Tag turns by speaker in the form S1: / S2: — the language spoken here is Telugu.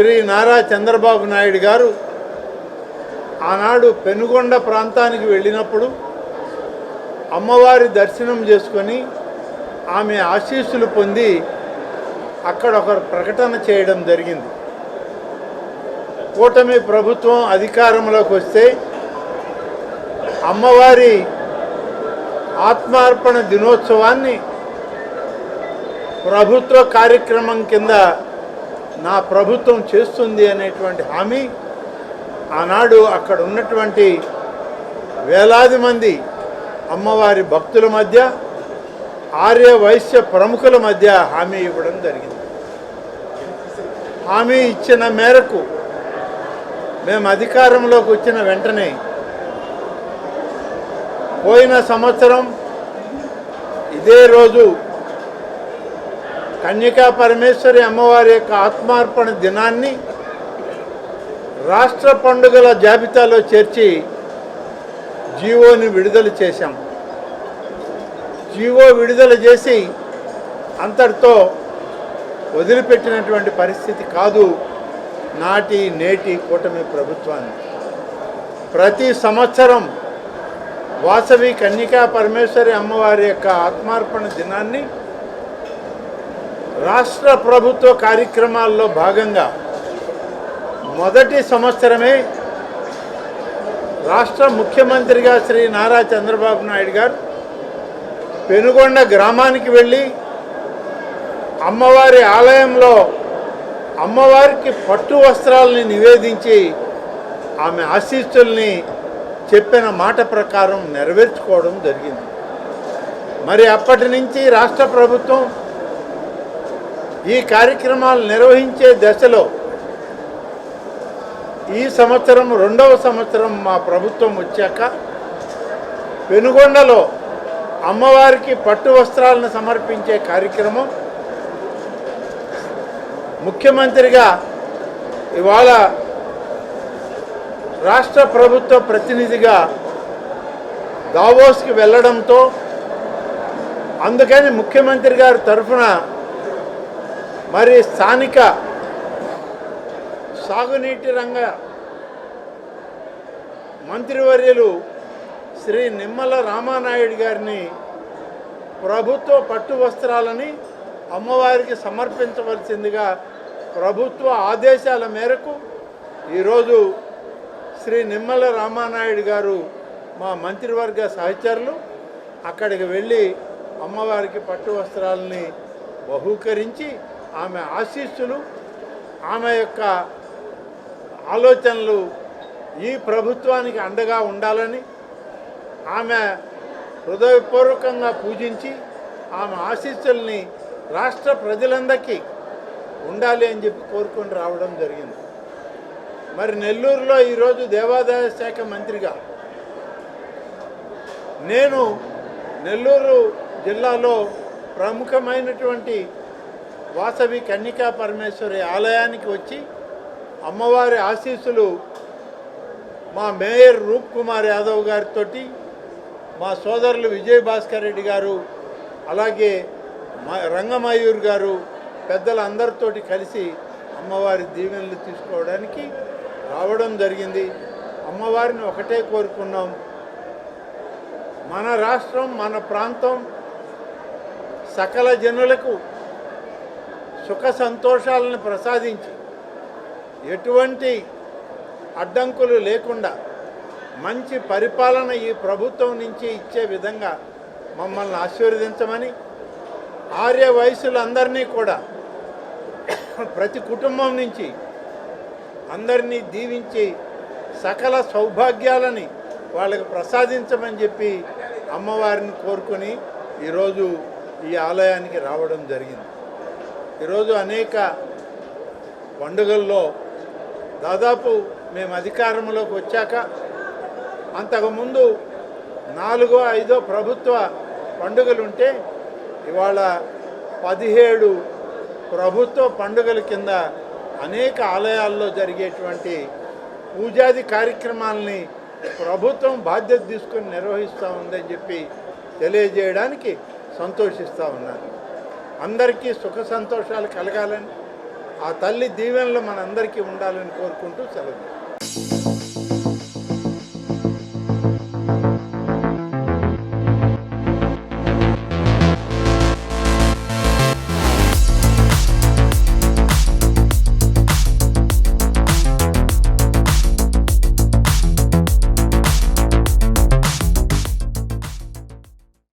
S1: శ్రీ నారా చంద్రబాబు నాయుడు గారు ఆనాడు పెనుగొండ ప్రాంతానికి వెళ్ళినప్పుడు అమ్మవారి దర్శనం చేసుకొని ఆమె ఆశీస్సులు పొంది అక్కడ ఒక ప్రకటన చేయడం జరిగింది. కూటమి ప్రభుత్వం అధికారంలోకి వస్తే అమ్మవారి ఆత్మార్పణ దినోత్సవాన్ని ప్రభుత్వ కార్యక్రమం కింద నా ప్రభుత్వం చేస్తుంది అనేటువంటి హామీ ఆనాడు అక్కడ ఉన్నటువంటి వేలాది మంది అమ్మవారి భక్తుల మధ్య ఆర్య వైశ్య ప్రముఖుల మధ్య హామీ ఇవ్వడం జరిగింది. హామీ ఇచ్చిన మేరకు మేము అధికారంలోకి వచ్చిన వెంటనే పోయిన సంవత్సరం ఇదే రోజు కన్యకా పరమేశ్వరి అమ్మవారి యొక్క ఆత్మార్పణ దినాన్ని రాష్ట్ర పండుగల జాబితాలో చేర్చి జీవోని విడుదల చేశాం. జీవో విడుదల చేసి అంతటితో వదిలిపెట్టినటువంటి పరిస్థితి కాదు నాటి నేటి కూటమి ప్రభుత్వాన్ని. ప్రతి సంవత్సరం వాసవి కన్యకా పరమేశ్వరి అమ్మవారి యొక్క ఆత్మార్పణ దినాన్ని రాష్ట్ర ప్రభుత్వ కార్యక్రమాల్లో భాగంగా మొదటి సంవత్సరమే రాష్ట్ర ముఖ్యమంత్రిగా శ్రీ నారా చంద్రబాబు నాయుడు గారు పెనుగొండ గ్రామానికి వెళ్ళి అమ్మవారి ఆలయంలో అమ్మవారికి పట్టు వస్త్రాలని నివేదించి ఆమె ఆశీస్సుల్ని చెప్పిన మాట ప్రకారం నెరవేర్చుకోవడం జరిగింది. మరి అప్పటి నుంచి రాష్ట్ర ప్రభుత్వం ఈ కార్యక్రమాలు నిర్వహించే దశలో ఈ సంవత్సరం రెండవ సంవత్సరం మా ప్రభుత్వం వచ్చాక పెనుగొండలో అమ్మవారికి పట్టు వస్త్రాలను సమర్పించే కార్యక్రమం ముఖ్యమంత్రిగా ఇవాళ రాష్ట్ర ప్రభుత్వ ప్రతినిధిగా దావోస్కి వెళ్ళడంతో అందుకని ముఖ్యమంత్రి గారి తరఫున మరి స్థానిక సాగునీటి రంగ మంత్రివర్యులు శ్రీ నిమ్మల రామానాయుడు గారిని ప్రభుత్వ పట్టు వస్త్రాలని అమ్మవారికి సమర్పించవలసిందిగా ప్రభుత్వ ఆదేశాల మేరకు ఈరోజు శ్రీ నిమ్మల రామానాయుడు గారు మా మంత్రివర్గ సహచరులు అక్కడికి వెళ్ళి అమ్మవారికి పట్టు వస్త్రాలని బహూకరించి ఆమె ఆశీస్సులు ఆమె యొక్క ఆలోచనలు ఈ ప్రభుత్వానికి అండగా ఉండాలని ఆమె హృదయపూర్వకంగా పూజించి ఆమె ఆశీస్సుల్ని రాష్ట్ర ప్రజలందరికీ ఉండాలి అని చెప్పి కోరుకొని రావడం జరిగింది. మరి నెల్లూరులో ఈరోజు దేవాదాయ శాఖ మంత్రిగా నేను నెల్లూరు జిల్లాలో ప్రముఖమైనటువంటి వాసవి కన్నికా పరమేశ్వరి ఆలయానికి వచ్చి అమ్మవారి ఆశీస్సులు మా మేయర్ రూప్ కుమార్ యాదవ్ గారితో మా సోదరులు విజయ్ భాస్కర్ రెడ్డి గారు అలాగే మ- రంగమయూర్ గారు పెద్దలందరితోటి కలిసి అమ్మవారి దీవెనలు తీసుకోవడానికి రావడం జరిగింది. అమ్మవారిని ఒకటే కోరుకున్నాం. మన రాష్ట్రం మన ప్రాంతం సకల జనులకు సుఖ సంతోషాలను ప్రసాదించి ఎటువంటి అడ్డంకులు లేకుండా మంచి పరిపాలన ఈ ప్రభుత్వం నుంచి ఇచ్చే విధంగా మమ్మల్ని ఆశీర్వదించమని ఆర్య వయసులందరినీ కూడా ప్రతి కుటుంబం నుంచి అందరినీ దీవించి సకల సౌభాగ్యాలని వాళ్ళకి ప్రసాదించమని చెప్పి అమ్మవారిని కోరుకొని ఈరోజు ఈ ఆలయానికి రావడం జరిగింది. ఈరోజు అనేక పండుగల్లో దాదాపు మేము అధికారంలోకి వచ్చాక అంతకుముందు నాలుగో ఐదో ప్రభుత్వ పండుగలు ఉంటే ఇవాళ పదిహేడు ప్రభుత్వ పండుగల కింద అనేక ఆలయాల్లో జరిగేటువంటి పూజాది కార్యక్రమాలని ప్రభుత్వం బాధ్యత తీసుకొని నిర్వహిస్తూ ఉందని చెప్పి తెలియజేయడానికి సంతోషిస్తూ ఉన్నాను. అందరికీ సుఖ సంతోషాలు కలగాలని ఆ తల్లి దీవెనలు మనందరికీ ఉండాలని కోరుకుంటూ సెలవు.